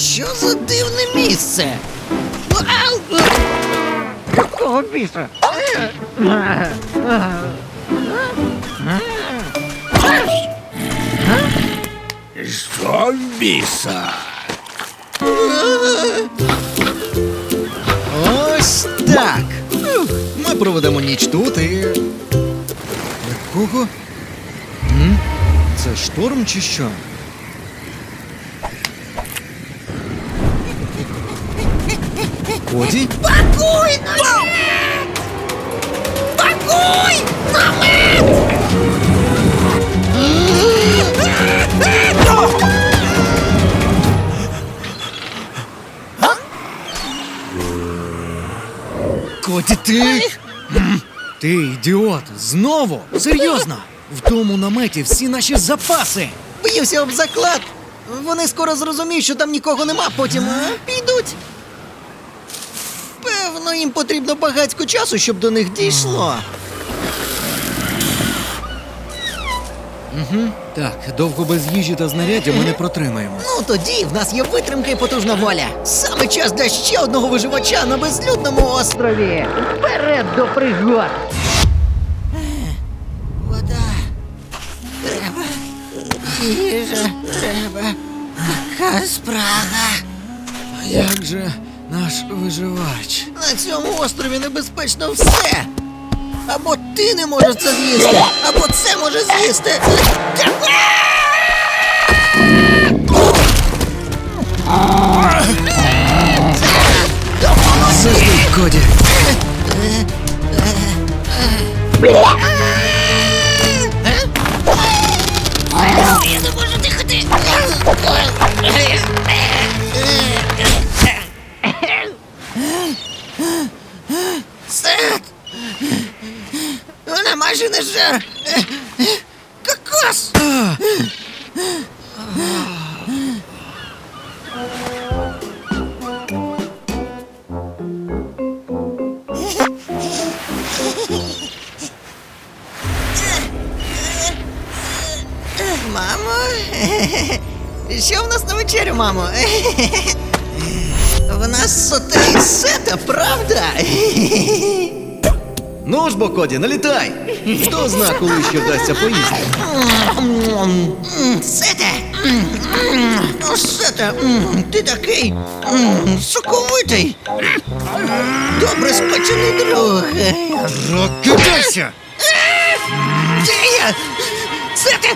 Що за дивне місце? Якого біса? Що біса? Ось так. Ми проведемо ніч тут і. Кого? Це шторм чи що? Коді? Пакуй намет! Пакуй намет! Коді, ти. Ти ідіот! Знову? Серйозно? В тому наметі всі наші запаси. Б'юся об заклад. Вони скоро зрозуміють, що там нікого нема, потім підуть. Певно, їм потрібно багатько часу, щоб до них дійшло. Угу. Так, довго без їжі та знаряддя ми не протримаємо. Ну тоді в нас є витримка і потужна воля. Саме час для ще одного виживача на безлюдному острові. Вперед до пригод! Вода. Треба. Їжа. Треба. Така спрага. А як же наш виживач? На цьому острові небезпечно все. Або ти не можеш це з'їсти, або це може з'їсти. Коді. Жер. Кокос! Мамо? Що в нас на вечерю, мамо? Ну Коді, налітай! Хто зна, коли ще вдасться поїсти? Сете! Сете, ти такий соковитий. Добре спечений друг. Кидайся! Де я? Сете!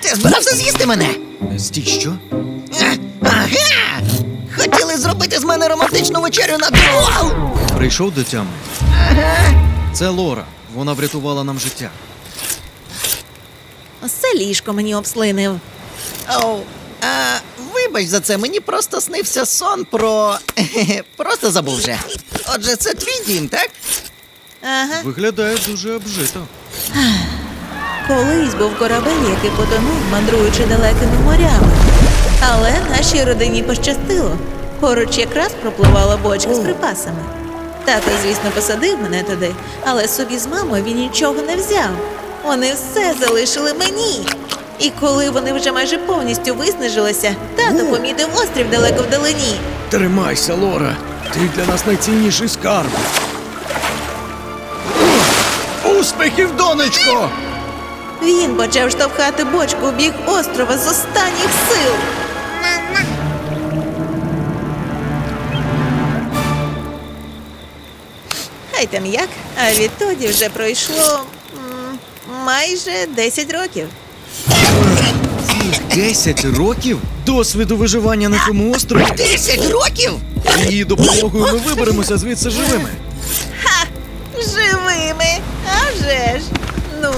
Ти збирався з'їсти мене? Стій, що? Ага! Хотіли зробити з мене романтичну вечерю на двох! Прийшов до тями. Це Лора. Вона врятувала нам життя. Все ліжко мені обслинив. Оу, а, вибач за це, мені просто снився сон про. Просто забув вже. Отже, це твій дім, так? Ага. Виглядає дуже обжито. Колись був корабель, який потонув, мандруючи далекими морями. Але нашій родині пощастило. Поруч якраз пропливала бочка з припасами. Тато, звісно, посадив мене туди, але собі з мамою він нічого не взяв. Вони все залишили мені. І коли вони вже майже повністю виснажилися, тато помітив острів далеко вдалині. Тримайся, Лора. Ти для нас найцінніший скарб. Успіхів, донечко! Він почав штовхати бочку у бік острова з останніх сил. Хай там як, а відтоді вже пройшло м, майже 10 років. Десять років досвіду виживання на цьому острові. Десять років? Її допомогою ми виберемося звідси живими. Ха! Живими! А вже ж! Ну,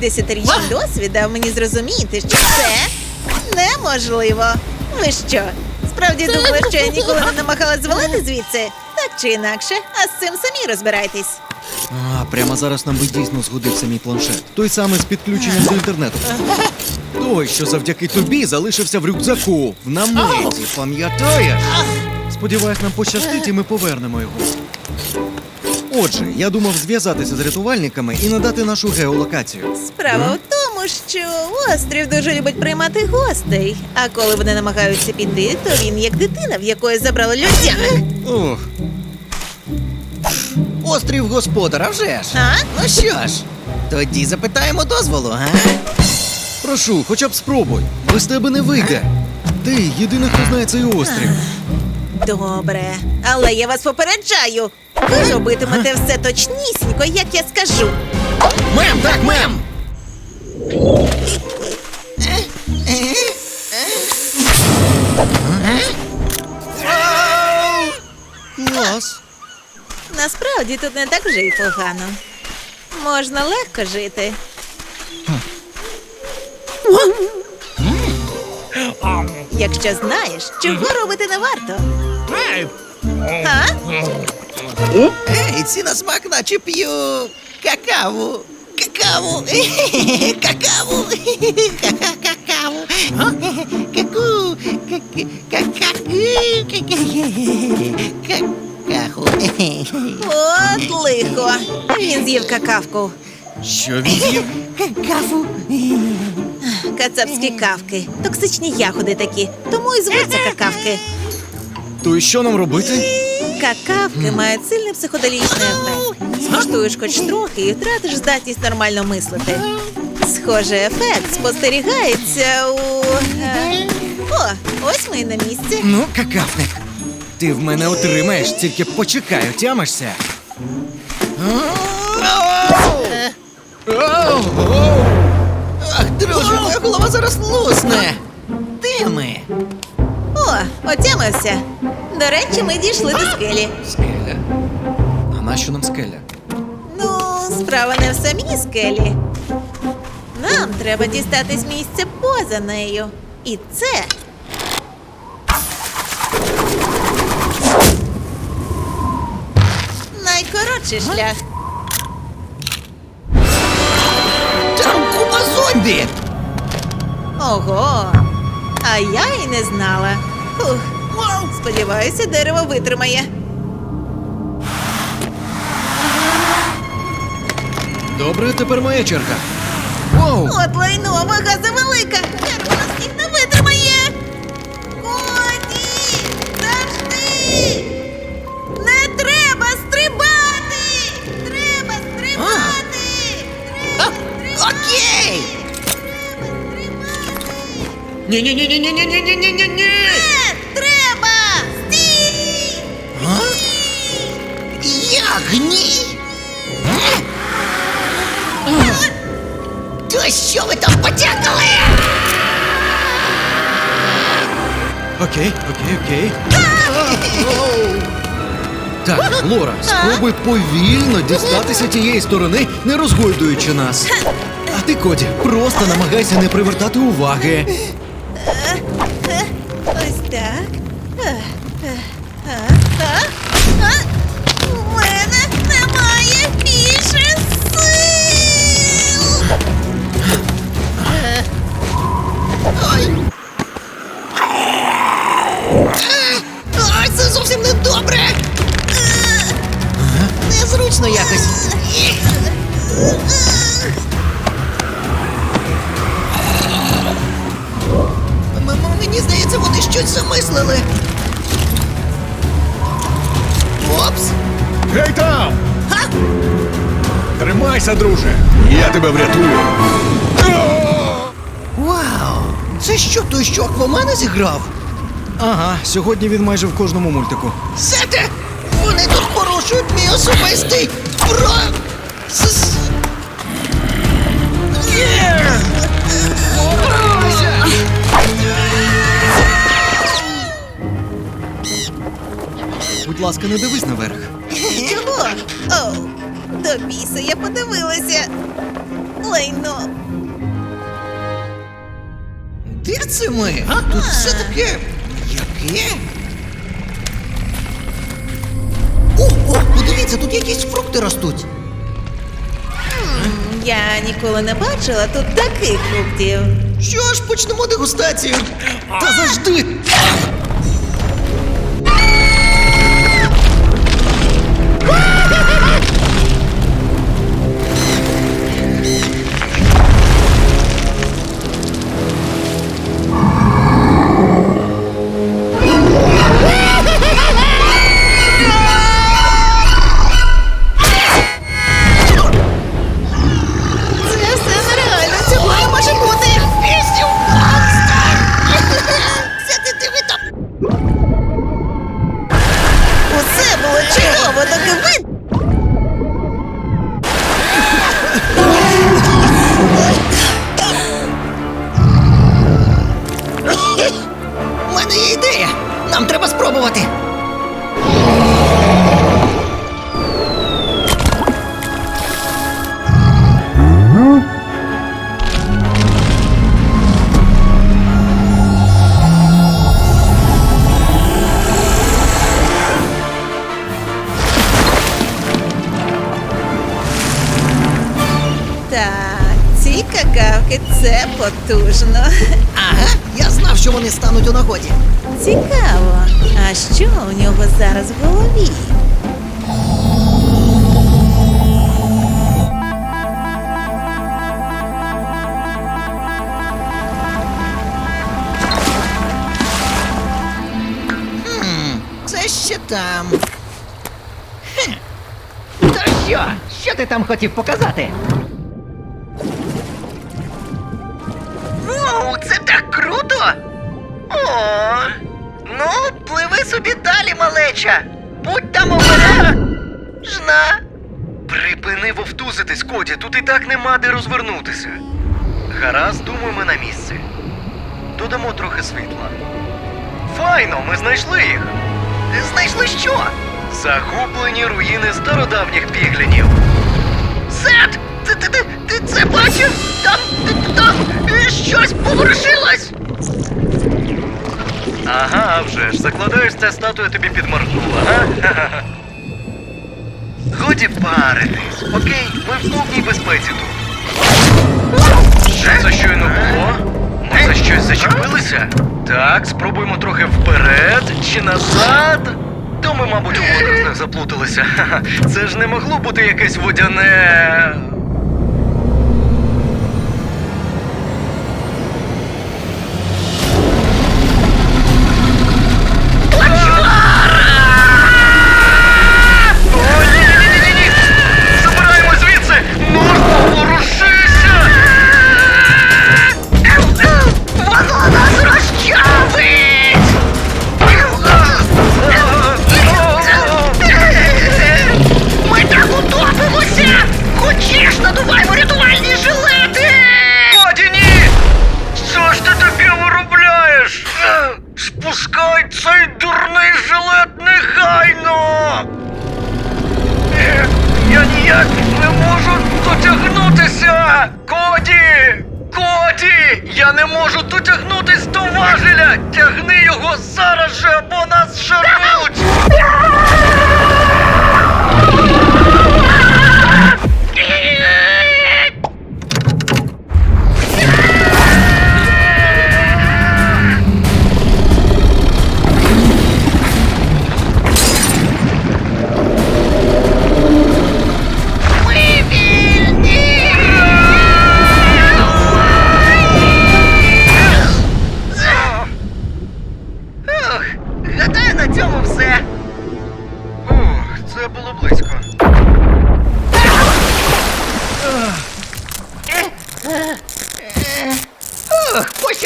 десятирічний досвід дав мені зрозуміти, що це неможливо. Ви що? Справді думали, що я ніколи не намагалась звалити звідси? Так чи інакше, а з цим самі розбирайтесь. А, прямо зараз нам би дійсно згодився мій планшет. Той самий з підключенням до інтернету. Той, що завдяки тобі залишився в рюкзаку, в наметі, пам'ятаєш? Сподіваюсь, нам пощастить і ми повернемо його. Отже, я думав зв'язатися з рятувальниками і надати нашу геолокацію. Справа в тому, що острів дуже любить приймати гостей. А коли вони намагаються піти, то він як дитина, в якої забрали людянок. Ох. Острів господар, а вже ж. А? Ну що ж, тоді запитаємо дозволу, га? Прошу, хоча б спробуй. Без тебе не вийде. Ти єдиний, хто знає цей острів. Добре, але я вас попереджаю. Ви робитимете все точнісінько, як я скажу. Мем, так, мем! Клас. Насправді тут не так вже й погано. Можна легко жити. Якщо знаєш, чого робити не варто. А? Ей, ці на смак наче п'ю какаву. Какаву. Какаву. Какаву. Каку. Какаху. От лихо. Він з'їв какавку. Що він з'їв? Какаву. Кацапські кавки. Токсичні ягоди такі. Тому і звуться какавки. То і що нам робити? Какавки мають сильний психоделічний ефект. Скуштуєш хоч трохи і втратиш здатність нормально мислити. Схожий ефект спостерігається у. е, О, ось ми і на місці. Ну, какавник. Ти в мене отримаєш, тільки почекай, отямишся. Ах, друже, моя голова зараз лусне. Де ми? О, отямився. До речі, ми дійшли до скелі. Скеля. А нащо нам скеля? Ну, справа не в самій скелі. Нам треба дістатись місця поза нею. І це. Найкоротший шлях. Там купа зомбі. Ого. А я і не знала. Ух. Сподіваюся, дерево витримає. Добре, тепер моя черга. Воу! От лайно, вага завелика. Ні-ні-ні-ні-ні-ні-ні-ні-ні-ні! Не треба. Стій. А? Як ні? То що ви там потягали? Окей, окей, окей. Так, Лора, спробуй повільно дістатися тієї сторони, не розгойдуючи нас. А ти, Коді, просто намагайся не привертати уваги. 对。Аквамена зіграв? Ага, сьогодні він майже в кожному мультику. Сете! Вони тут порушують мій особистий про... Будь ласка, не дивись наверх. Чого? Оу, до біса я подивилася. Лайно. Де це ми? Тут все таке. Яке? О, о, подивіться, тут якісь фрукти ростуть. Я ніколи не бачила тут таких фруктів. Що ж, почнемо дегустацію. Та завжди. Ти там хотів показати? Воу, це так круто! О, ну, пливи собі далі, малеча. Будь там обережна. Припини вовтузитись, Коді, тут і так нема де розвернутися. Гаразд, думаю, ми на місці. Додамо трохи світла. Файно, ми знайшли їх. Знайшли що? Загублені руїни стародавніх піглінів. Сет! Ти, ти, ти, ти це бачив? Там, там е, щось поворушилось! Ага, вже ж, закладаєш, ця статуя тобі підморгнула, га? Годі паритись, окей, ми в повній безпеці тут. Що це щойно було? Ми за щось зачепилися? Так, спробуємо трохи вперед чи назад. То ми, мабуть, у водорослях заплуталися. Це ж не могло бути якесь водяне.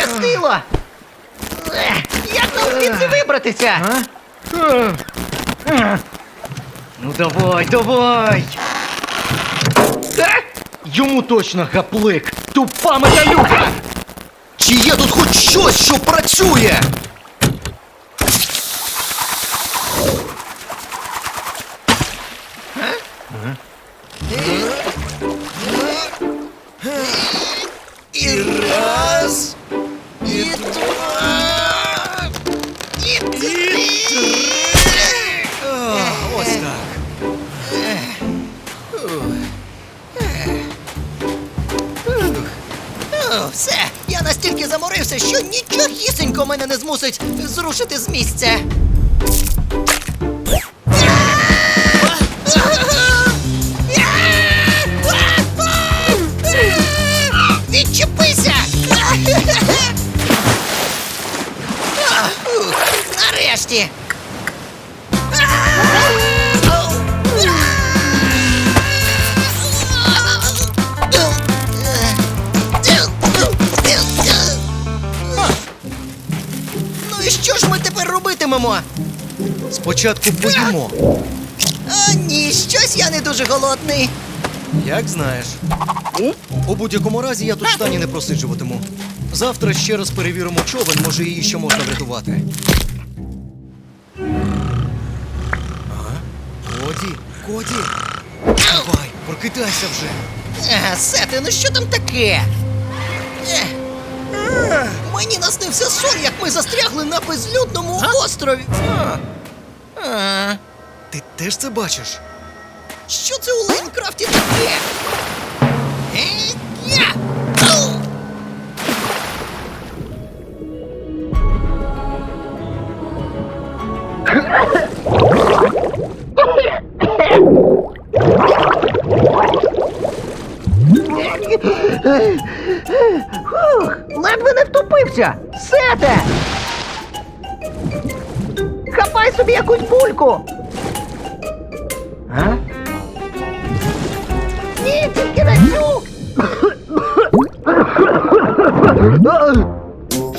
Пощастило! Ех, Як нам звідси вибратися? Ну давай, давай! Е? Йому точно гаплик! Тупа металюка! Чи є тут хоч щось, що працює? Зрушити з місця. Робитимемо? Спочатку поїмо. А, ні, щось я не дуже голодний. Як знаєш. У будь-якому разі я тут штані не просиджуватиму. Завтра ще раз перевіримо човен, може її ще можна врятувати. Ага. Коді, Коді. Давай, прокидайся вже. Е, Сете, ну що там таке? Сон, як ми застрягли на безлюдному острові. А, а, Ти теж це бачиш? Що це у Лайнкрафті таке? Е, я! Ау! Ледве не втопився! Сете! Хапай собі якусь бульку! А? Ні, тільки цю!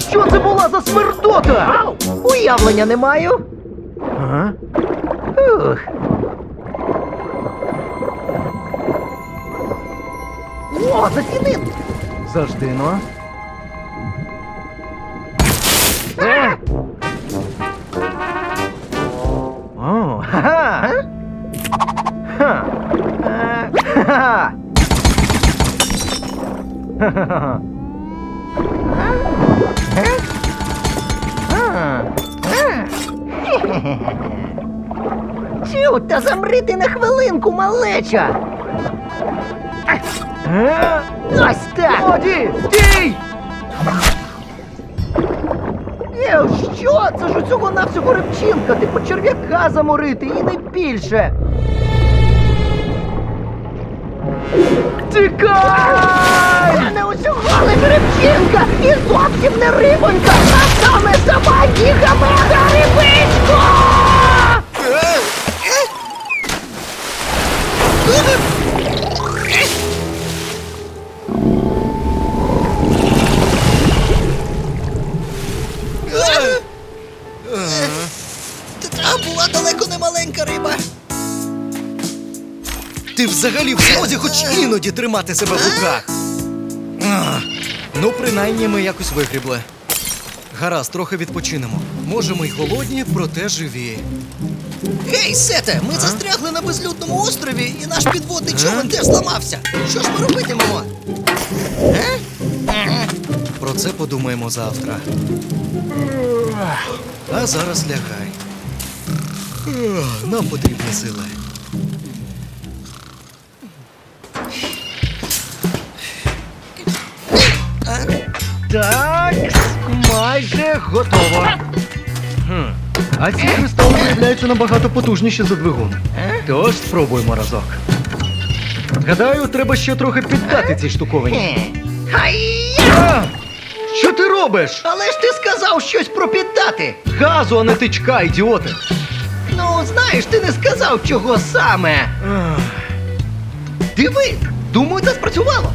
Що це була за смердота? Уявлення не маю. Ага. Ух. О, заціни! Завжди, ну. Чу, та замри ти на хвилинку, малеча! Ось так! Годі! Стій! Е, що? Це ж усього навсього рибчинка, ти по черв'яка заморити і не більше. Тікай! Це не усього лиш рибчинка і зовсім не рибонька, а саме сама гігамега рибичко! Та була далеко не риба. Ти взагалі в змозі хоч іноді тримати себе в руках. Ну, принаймні ми якось вигрібли. Гаразд, трохи відпочинемо. Може, ми й голодні, проте живі. Гей, Сете, ми застрягли на безлюдному острові, і наш підводний човен теж зламався. Що ж ми робитимемо? Е? Про це подумаємо завтра. А зараз лягай. Нам потрібні сили. Так, майже готово. Хм. А ці кристали виявляються набагато потужніші за двигун. Тож спробуємо разок. Гадаю, треба ще трохи піддати цій штуковині. А! Що ти робиш? Але ж ти сказав щось про піддати. Газу, а не тичка, ідіоти. Ну, знаєш, ти не сказав, чого саме. Ах. Диви, думаю, це спрацювало.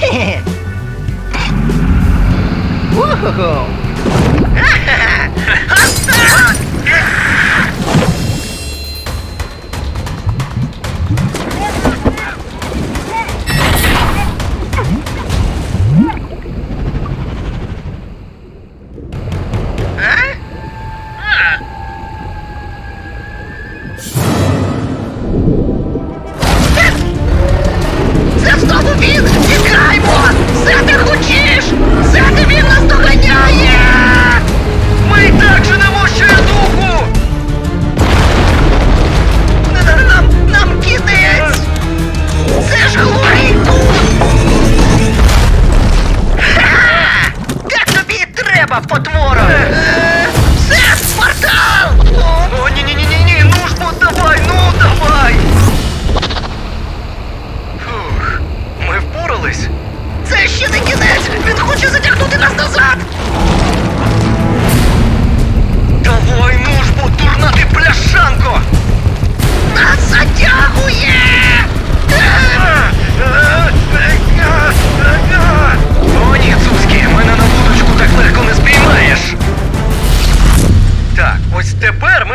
Хе-хе. Ого-го. Це знову він! Тікаймо!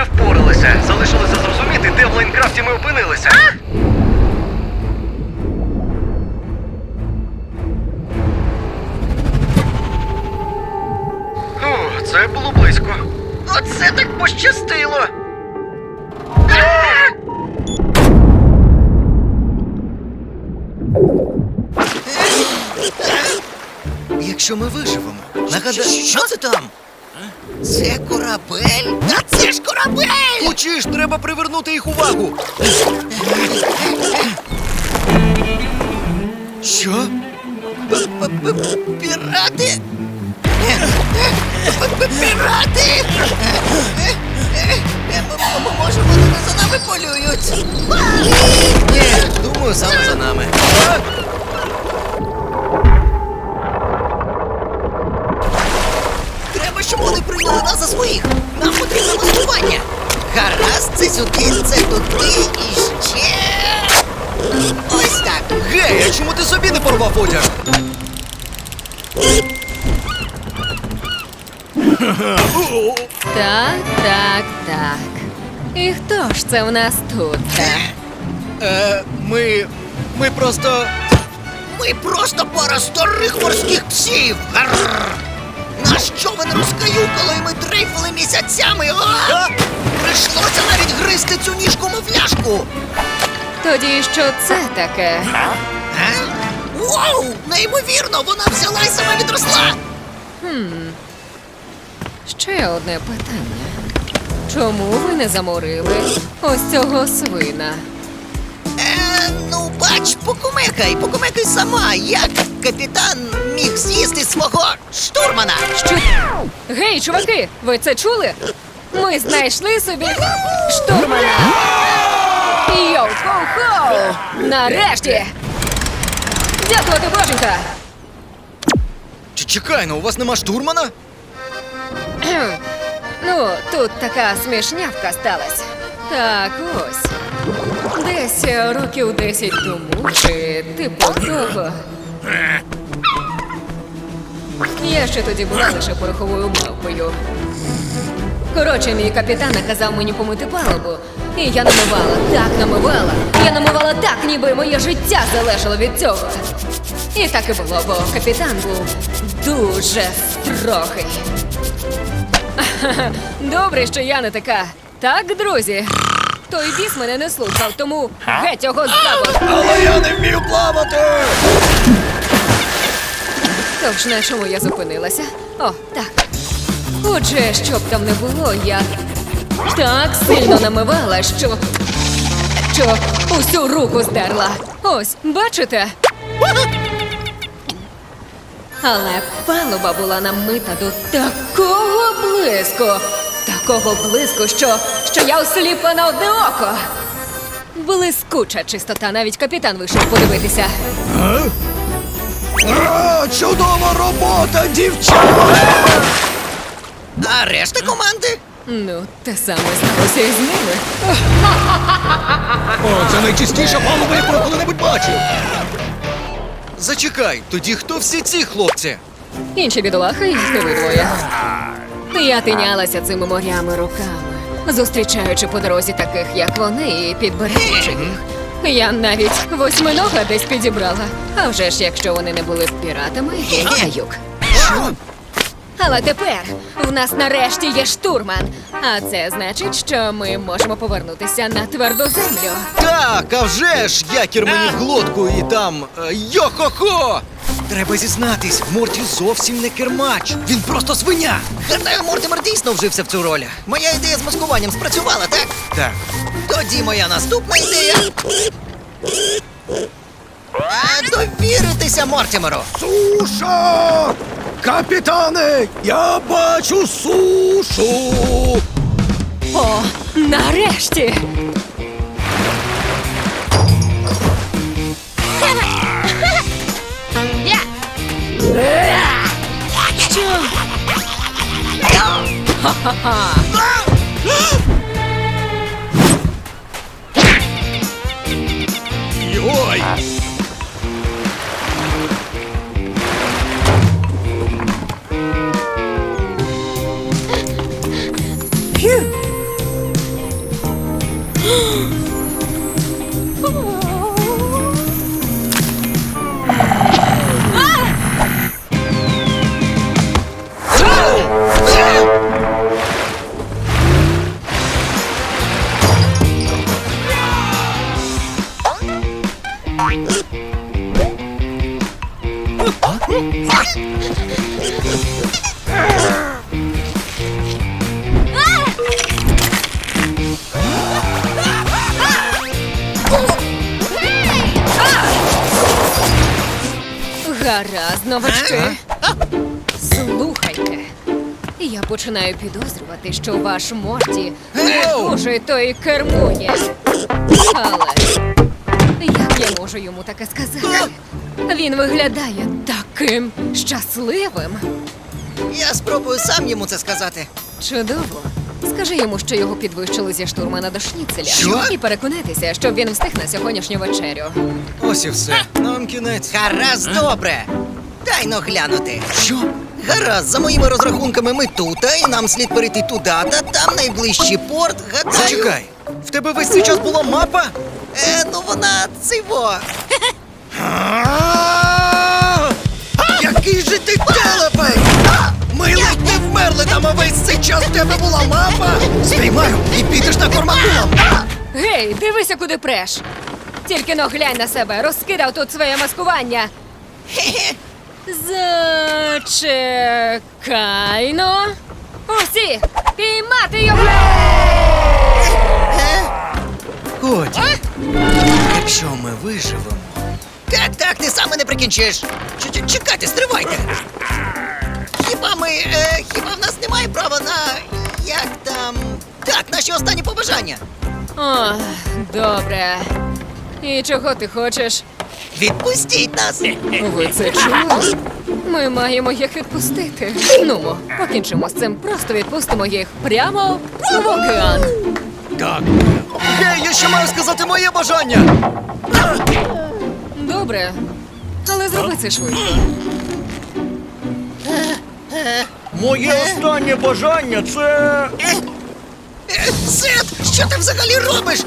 Ми впоралися. Залишилося зрозуміти, де в Лайнкрафті ми опинилися. О, це було близько. Оце так пощастило. Якщо ми виживемо, нагадаю, що це там? Це корабель? Та це ж корабель! Учиш, треба привернути їх увагу. Що? Пірати! Пірати! Може, вони не за нами полюють? Ні, думаю, саме за нами. Треба, щоб вони прийняли нас за своїх. Нам потрібно маскування. Гаразд, це сюди, це туди і ще. Ось так. Гей, а чому ти собі не порвав одяг? Так, так, так. І хто ж це в нас тут? Е, ми. Ми просто. Ми просто пара старих морських псів. Гарр! Наш човен розкаюкало, і ми дрейфили місяцями. А? Прийшлося навіть гризти цю ніжку мовляшку. Тоді що це таке? А? Вау! Неймовірно, вона взяла і сама відросла. Ще одне питання. Чому ви не заморили ось цього свина? Е, ну, бач, покумекай, покумекай сама, як капітан міг з'їсти свого штурмана. Що? Гей, чуваки, ви це чули? Ми знайшли собі штурмана. Йоу-хоу-хоу! Нарешті! Дякувати, боженька! Чи чекай, ну у вас нема штурмана? Кхм. Ну, тут така смішнявка сталася. Так, ось. Десь е, років 10 тому, чи типу того. Я ще тоді була лише пороховою мавпою. Коротше, мій капітан наказав мені помити палубу. І я намивала, так намивала. Я намивала так, ніби моє життя залежало від цього. І так і було, бо капітан був дуже строгий. Добре, що я не така. Так, друзі. Той біс мене не слухав, тому геть його з. Але я не вмію плавати! Тож на чому я зупинилася? О, так. Отже, що б там не було, я так сильно намивала, що. що усю руку здерла. Ось, бачите? Але палуба була намита до такого блиску, такого блиску, що, що я осліпла на одне око. Блискуча чистота, навіть капітан вийшов подивитися. А, чудова робота, дівчата! А решта команди? Ну, те саме сталося і з ними. О, це найчистіша палуба, яку я коли-небудь бачив. Зачекай, тоді хто всі ці хлопці? Інші бідолахи їх не видвоє. Я тинялася цими морями руками, зустрічаючи по дорозі таких, як вони, і підбираючи їх. Я навіть восьминога десь підібрала. А вже ж якщо вони не були піратами, геть на юг. Але тепер в нас нарешті є штурман. А це значить, що ми можемо повернутися на тверду землю. Так, а вже ж якір мені в глотку і там. е, Йо-хо-хо! Треба зізнатись, Морті зовсім не кермач. Він просто свиня. Гадаю, Мортимер дійсно вжився в цю роль. Моя ідея з маскуванням спрацювала, так? Так. Тоді моя наступна ідея. А, довіритися Мортимеру. Суша! Капітане, я бачу сушу! О, нарешті! ha ha! Гаразд, новачки. Слухайте. Я починаю підозрювати, що ваш Морті не дуже то й кермує. Але як я можу йому таке сказати? Він виглядає таким щасливим. Я спробую сам йому це сказати. Чудово. Скажи йому, що його підвищили зі штурмана до шніцеля. Що? І переконайтеся, щоб він встиг на сьогоднішню вечерю. Ось і все. Нам кінець. Гаразд, добре. Дай но глянути. Що? Гаразд, за моїми розрахунками ми тут, а і нам слід перейти туди, та там найближчий порт, гадаю. Зачекай! В тебе весь цей час була мапа? Е, ну вона циво. Який же ти телепень! Ми ледь не вмерли там, а весь цей час в тебе була мапа! Спіймаю і підеш на кормакулом! Гей, дивися, куди преш. Тільки но глянь на себе, розкидав тут своє маскування. Зачекайно. Усі! Піймати його! Годі. Якщо ми виживемо. Так, так, ти сам мене прикінчиш. Ч- ч- Чекайте, стривайте. Хіба ми. Е, хіба в нас немає права на. як там. Так, наші останні побажання. О, добре. І чого ти хочеш? Відпустіть нас! Ви це чули? Ми маємо їх відпустити. Ну, покінчимо з цим, просто відпустимо їх прямо в океан. Так. Гей, я ще маю сказати моє бажання! Добре, але зроби це швидко. Моє останнє бажання це. Е, Сет, що ти взагалі робиш?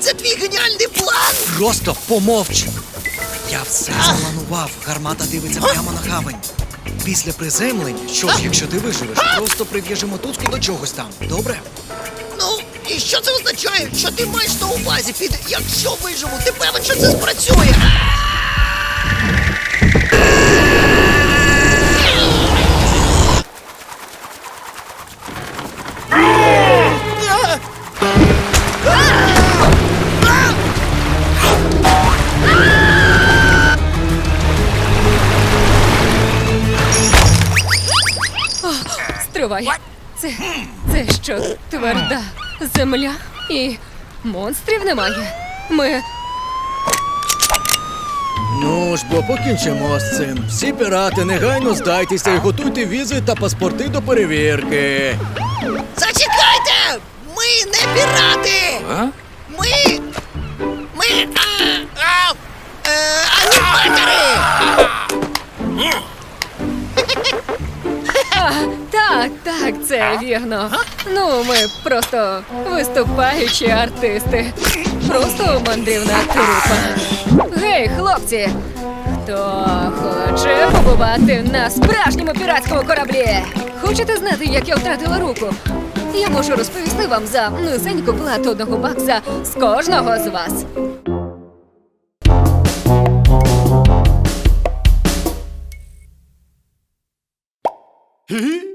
Це твій геніальний план! Просто помовч. Я все запланував. Гармата дивиться прямо на гавань. Після приземлення, що ж, якщо ти виживеш, просто прив'яжемо тутку до чогось там. Добре? Ну, і що це означає? Що ти маєш на увазі під якщо виживу, ти певен, що це спрацює? Стривай. Це, це що, тверда земля і монстрів немає. Ми. Ну ж бо покінчимо з цим. Всі пірати негайно здайтеся і готуйте візи та паспорти до перевірки. Зачекайте! Ми не пірати! А? Ми. Ми. А, а, е, аніматори! А, так, так, це вірно. Ну, ми просто виступаючі артисти. Просто мандрівна трупа. Гей, хлопці! Хто хоче побувати на справжньому піратському кораблі? Хочете знати, як я втратила руку? Я можу розповісти вам за низеньку плату одного бакса з кожного з вас. Hee